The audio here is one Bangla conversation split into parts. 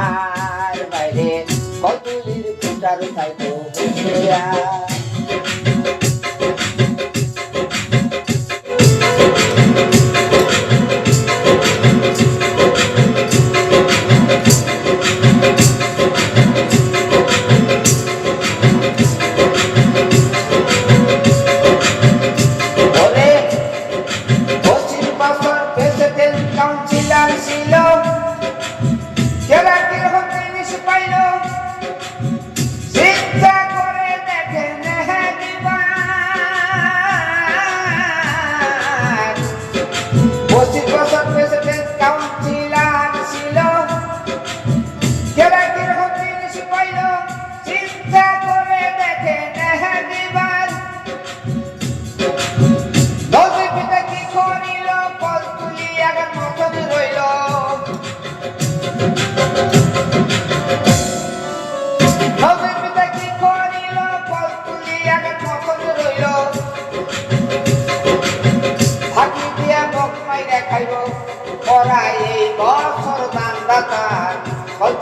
আর বাইরে কদুলির ফুটার খাইতো বসিয়া Darcy Love.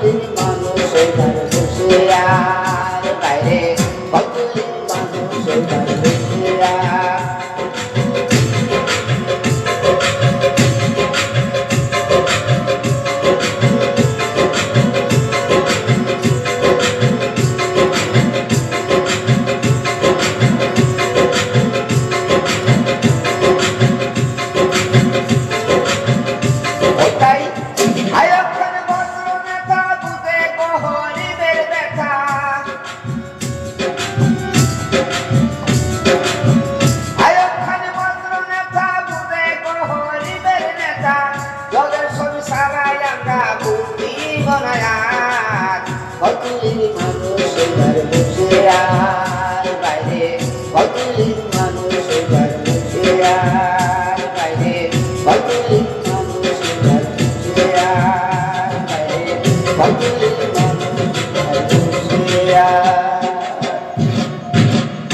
মানুষ আর কতদিন মানুষ এবার বসে আর বাইরে। কতদিন মানুষ এবার বসে আর বাইরে। কতদিন মানুষ এবার বসে আর বাইরে। কতদিন